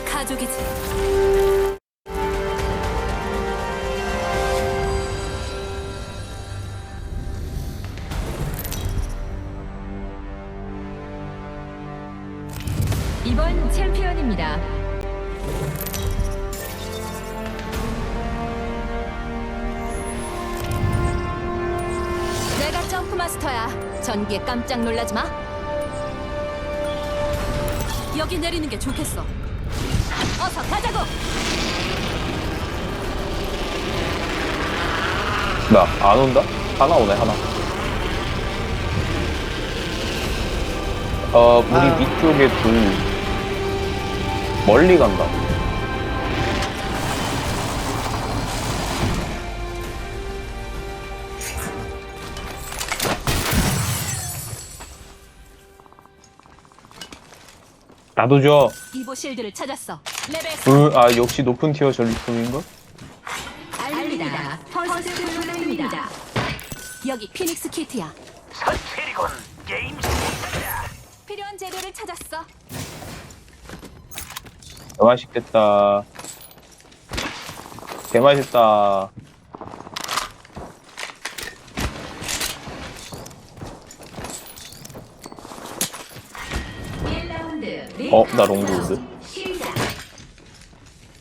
가족이지. 이번 챔피언입니다. 내가 점프 마스터야. 전기에 깜짝 놀라지 마. 여기 내리는 게 좋겠어. 어서 가자고. 나 안 온다? 하나 오네 하나 어 우리 아. 위쪽에 둘 멀리 간다 나도 줘. 이보 실드를 찾았어. 레벨 음, 아 역시 높은 티어 전리품인가? 알립니다. 퍼스트 블루입니다. 여기 피닉스 키트야. 선체리곤 게임 시작이다. 필요한 재료를 찾았어. 맛있겠다. 개맛있다. 어, 나 롱구인데?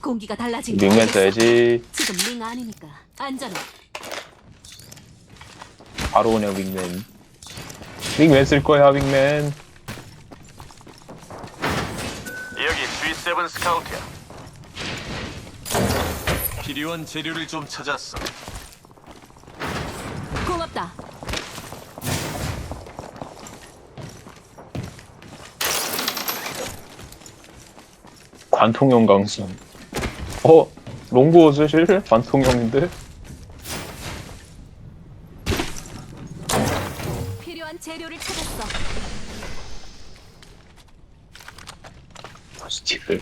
공기가 달라진 링맨 알겠어? 써야지. 지금 링 아니니까 안전해. 바로 그냥 윙맨. 윙맨 쓸 거야, 윙맨. 여기 G7 스카우트야. 필요한 재료를 좀 찾았어. 고맙다. 관통형 강성. 어, 롱구 쓰실? 관통형인데? 필요한 재료를 찾았어. 스티를.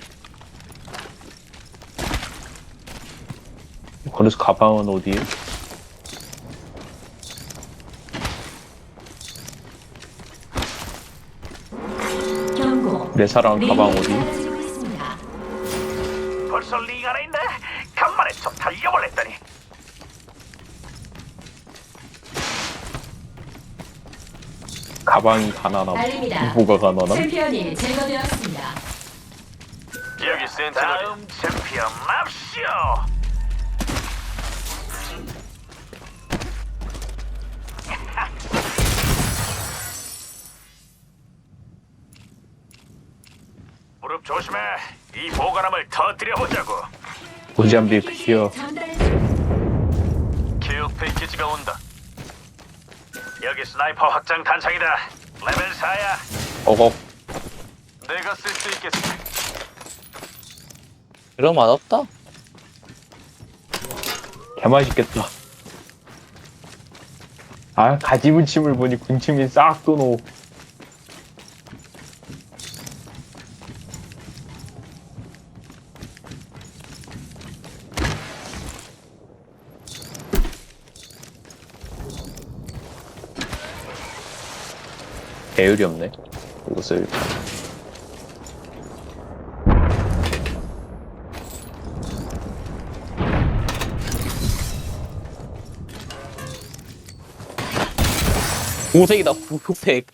그래서 가방은 어디에? 경고. 내 사랑 가방 어디? 가방이 가난함. 알립니다. 뭐가 가난함? 챔피언이 제거되었습니다. 여기 센티널. 다음 챔피언 납시오. 무릎 조심해. 이 보관함을 터뜨려 보자고. 고지한비 크기어. 전달 케어 패키지가 온다. 여기 스나이퍼 확장 탄창이다. 레벨 4야. 어걱. 내가 쓸 수 있겠어. 이런 맛없다. 개맛있겠다. 아, 가지무침을 보니 군침이 싹 도노. 배율이 없네. 이것을 고색이다, 고색.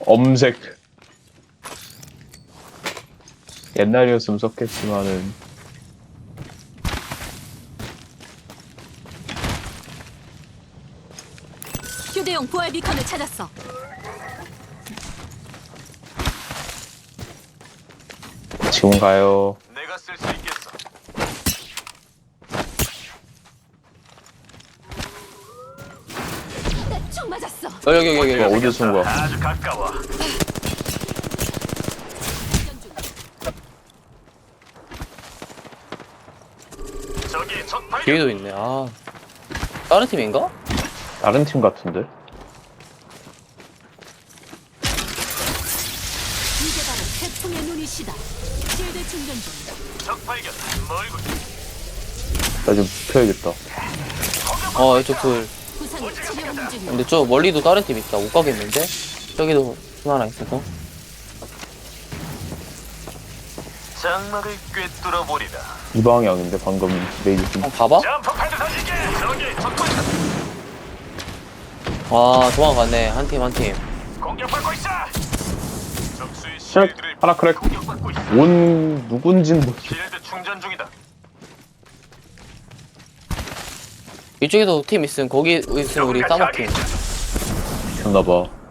엄색. 옛날이었으면 썼겠지만은 휴대용 부활 비컨을 찾았어. 지금 가요. 내가 쓸 수 있겠어. 총 맞았어. 어, 여기, 여기, 여기. 어, 어디서 쏜 거야? 아주 가까워. 저기 적 발견. 뒤에도 있네, 아. 다른 팀인가? 다른 팀 같은데? 이게 바로 태풍의 눈이시다. 실드 충전 중. 적 발견. 멀고. 나좀 펴야겠다. 어, 이쪽 둘. 부상 치료 중이야. 근데 저 멀리도 다른 팀 있다. 못 가겠는데? 저기도 팀 하나 있어서. 장막을 꿰뚫어 보리라. 이 방향인데 방금 팀. 형 봐봐? 점프 패드 던질게. 저기 적군 와 도망갔네 한 팀 한팀 공격받고 있어. 실드를 하나 크랙. 온 누군진 모르겠. 실드 충전 중이다. 이쪽에도 팀 있으면 거기 있으면 우리 싸먹힘 였나봐.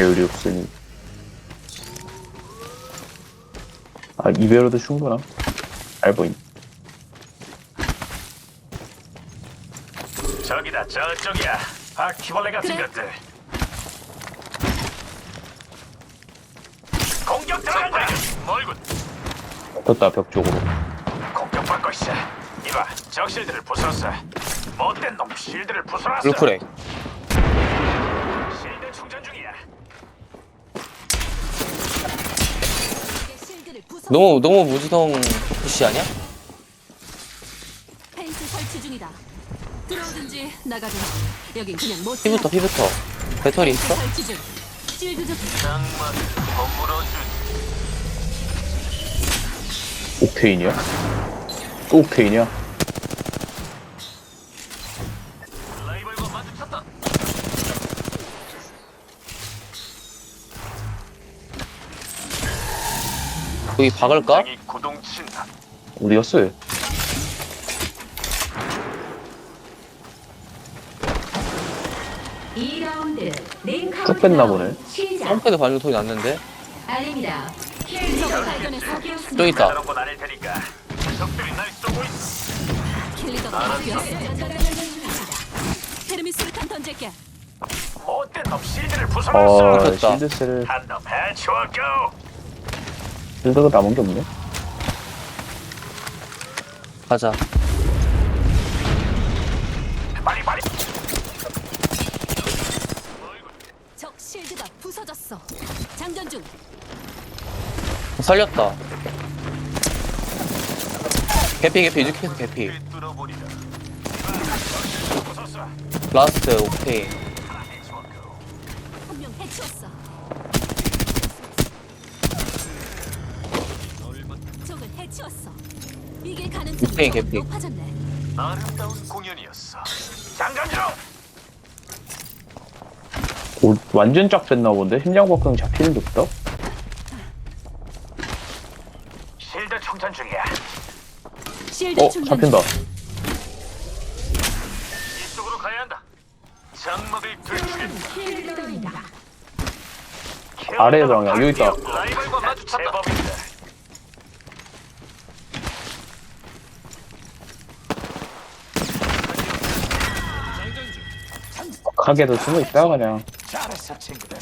배율이 없으니. 아 이배로도 충분함. 잘 보임. 저기다 저쪽이야. 바퀴벌레 같은 그래. 것들. 공격 들어간다. 멀군. 떴다 벽 쪽으로. 공격받고 있어. 이봐, 적 실드를 부쉈어. 못된 놈 실드를 부숴놨어. 블루크랙 실드 충전 중이야. 내 실드를 부숴. 너무 너무 무지성 푸시 아니야? 펜스 설치 중이다. 들어오든지 나가든지. 여긴 그냥 못. 피부터. 피부터 배터리 있어? 설치 중. 실드 좀. 장막 허물어준 옥테인이야? 또 옥테인이야? 여기 박을까? 장이 구동친다. 어디였어? 이라운드링 쭉 뺐나 보네. 시작. 펌프에도 반응 소리 났는데 알립니다. 발견했어. 저기 있다 다른 곳 아닐 테니까. 적들이 날 쏘고 있어. 킬리더가 바뀌었어. 테르미 수류탄 던질게. 못된 놈 실드를 어 부숴놨어. 됐다. 실드스를 한놈 해치웠고. 실드가 남은 게 없네. 가자 빨리 빨리. 적 실드가 부서졌어. 장전 중. 살렸다 개피 개피 이렇게 개피 뚫어보리라. 부쉈어. 라스트 옥테인 개피. 높아졌네. 아름다운 공연이었어. 오, 완전 쫙 뺐나 본데? 심장 박동 잡히는 게 없다? 실드 충전 중이야. 실드 어 충전 잡힌다. 이쪽으로 가야 한다. 장막을 들추겠다. 아래 방향, 여기 있다. 라이벌과 마주쳤다. 하게도 숨어 있다 그냥. 잘했어 친구들.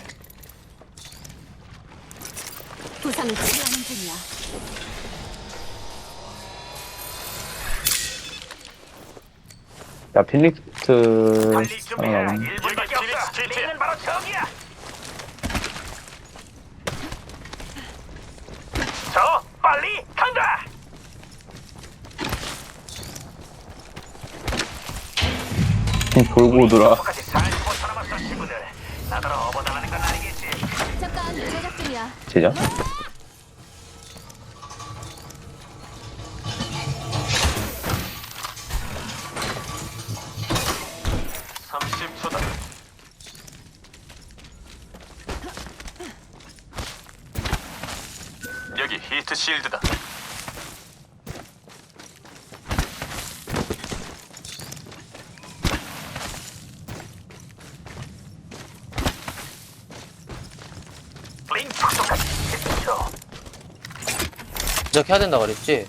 부상을 치료하는 중이야. 야 필릭스 빨리 준비해. 아, 1분밖에 없어. 링은 바로 저기야. 저 빨리 간다. 돌고 오더라. 똑같이 살고 살아봤어 친구들. 나더러 어버당하는 건 아니겠지. 잠깐 제작 중이야. 초다. 여기 히트 실드다. 제작해야 된다 그랬지?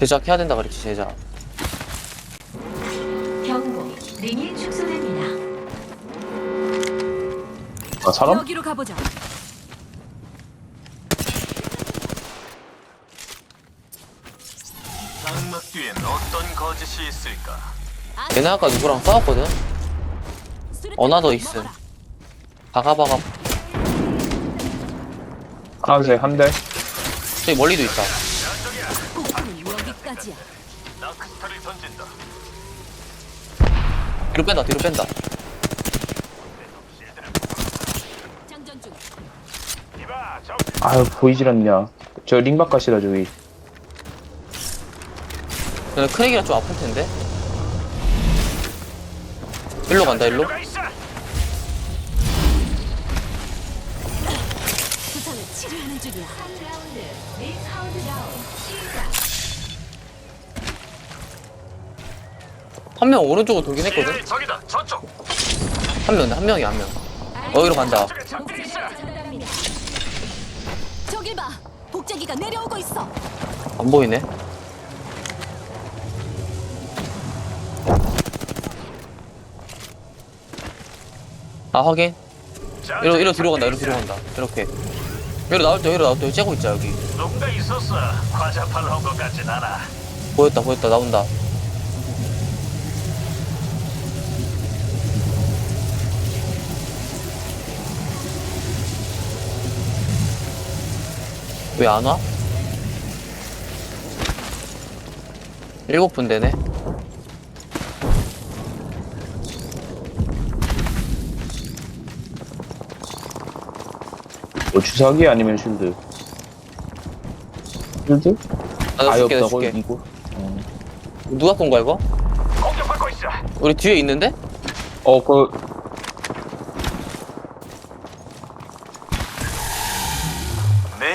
제작해야 된다 그랬지 제작 아 사람? 여기로 가보자. 장막 뒤엔 어떤 거짓이 있을까? 얘네 아까 누구랑 싸웠거든? 어나더 있음. 바가바가 파란색 한 대. 저기 멀리도 있다 여기까지야. 뒤로 뺀다 뒤로 뺀다 장전 중. 아유 보이질 않냐. 저 가시다 저기. 근데 크랙이라 좀 아플 텐데 일로 간다 일로 명 오른쪽으로 돌긴 했거든 적이다. 저쪽. 한 명인데 한 명이야 한명 여기로 간다. 저길 봐. 복제기가 내려오고 있어. 안 보이네 아 확인 이리로 이리로 뒤로 간다 이리로 뒤로 간다 이렇게 여기로 나올 때 여기로 나올 때 여기 째고 있자 여기 누군가 있었어. 과자 팔러 온것 같진 않아. 보였다 보였다 나온다 왜 안 와? 일곱 분 되네 뭐 주사기 아니면 쉴드. 쉴드? 나도 아예 줄게 나 없다고 줄게 이거. 누가 쏜 거야 이거? 공격받고 있어. 우리 뒤에 있는데? 어 그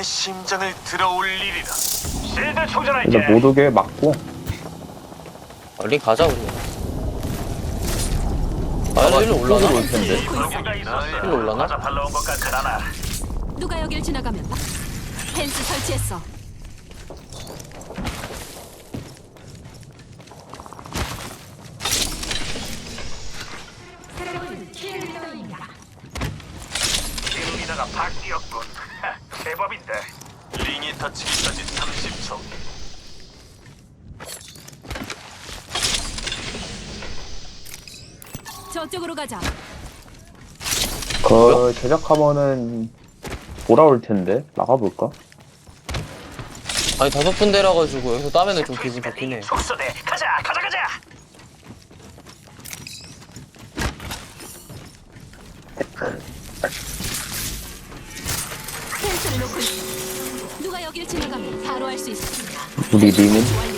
심장을 들어올리리라. 실드 충전할게. 일단 못 오게 막고. 얼른 가자 우리 아 일로 올라나? 올 텐데. 누군가 있었어. 일로 올라나? 과자 팔러 온것 같진 않아. 누가 여길 지나가면 봐. 펜스 설치했어. 그 제작하면은 돌아올 텐데 나가볼까? 아니 다섯 분대라 가지고 여기서 따면은 좀 기분 해 속소대 가자 가자 가자. 펜스를 놓고 있어. 누가 여길 지나가면 바로 할수 있어. 우리 완료.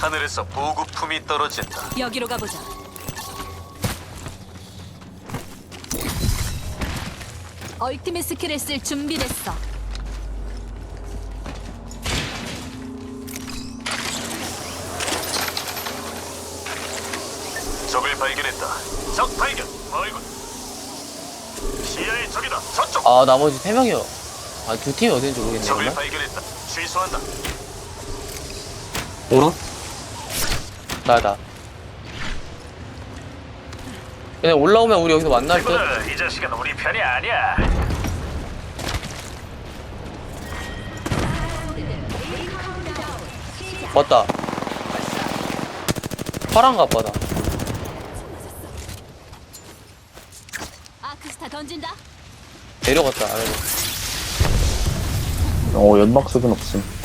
하늘에서 보급품이 떨어진다. 여기로 가보자. 얼티밋 스킬을 쓸 준비됐어. 적을 발견했다. 적 발견. 멀군. 시야의 적이다. 저쪽. 아 나머지 세 명이요 아두 팀이 어딘지 모르겠네 적을 그러면 발견했다. 취소한다. 오라? 나다 그냥 올라오면 우리 여기서 만날 듯 친구들, 이 자식은 우리 편이 아니야. 맞다 파란 갑바다 아크스타 던진다. 내려갔다 아래로 어 연막 속은 없음.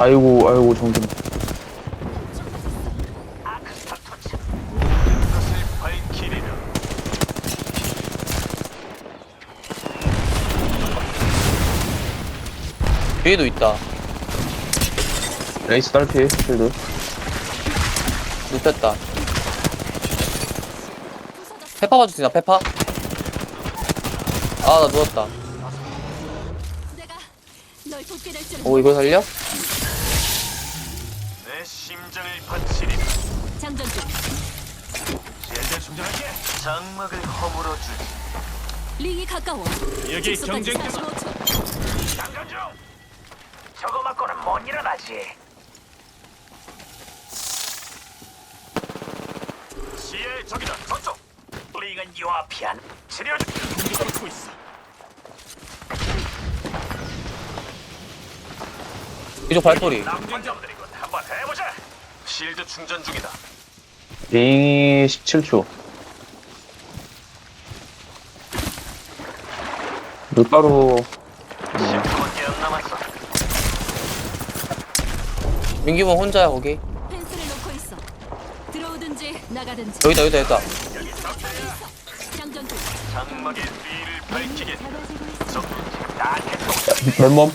아이고 아이고 정신. 뒤에도 있다 레이스 딸피 쉴드. 눕혔다 페파 봐줄 수 있나 페파? 아 나 누웠다 내가 널 돕게 될 줄. 오 이걸 살려? 내 심장을 바치리라. 장전 중. 실드 충전할게. 장막을 허물어 주지. 링이 가까워. 여기 경쟁 45초. 장전 중. 저거 맞고는 못 일어나지. 시야의 적이다. 저쪽. 리건 요 앞이야. 치료 중. 공격받고 있어. 이쪽 발소리 해보자. 실드 충전 중이다. 링이 17초. 밀가루 10분밖에 안 남았어. 민기봉 혼자야 거기 펜스를 놓고 있어. 들어오든지 나가든지. 여기다 여기다 여기다 장전 중. 장막의 뒤를 밝히게. 잡아주고 있어. 적 나한테 또 맨몸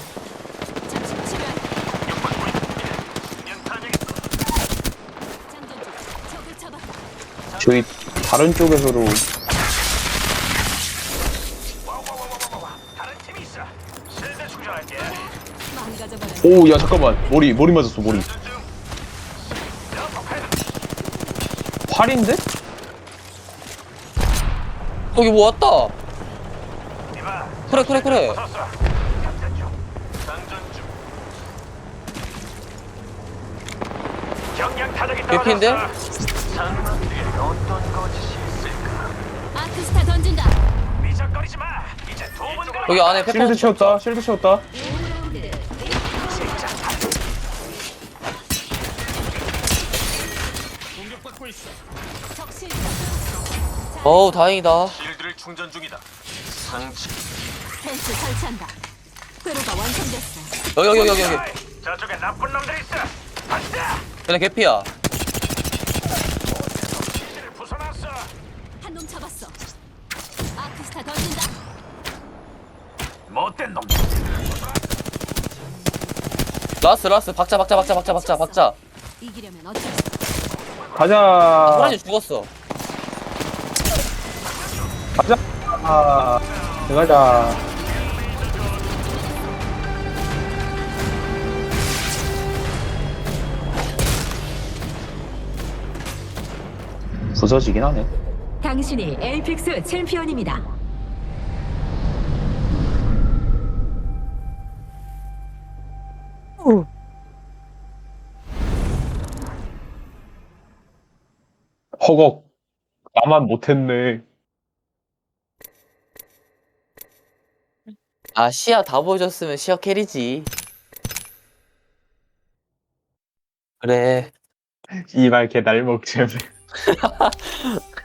잠시 치료할. 공격받고 있다. 수면 타격. 장전 중. 적을 잡았다. 저희 다른 쪽에서도. 오 야 잠깐만 머리 머리 맞았어 머리. 활인데? 거기 뭐 왔다. 그래 그래 그래 개피인데? 뒤에 어떤 거짓이 있을까? 아크스타 던진다. 미적거리지 마. 이제 두번 가. 여기 안에 페퍼 실드 채웠다 실드 채웠다. 어우 다행이다 실드를 충전 중이다. 상치. 펜스 설치한다. 회로가 완성됐어. 여기 여기 여기 여기 저쪽에 나쁜 놈들 있어. 안돼. 얘네 개피야 실드를 부숴놨어. 한 놈 잡았어. 아크스타 던진다. 못된 놈. 라스 라스 박자 박자 박자 박자 박자 박자 이기려면 어쩔 수. 가자 호란이 죽었어 가자 아, 가자 부서지긴 하네 당신이 엘픽스 챔피언입니다. 허걱. 나만 못했네. 아 시야 다 보여줬으면 시야 캐리지. 그래. 이말 개날 먹지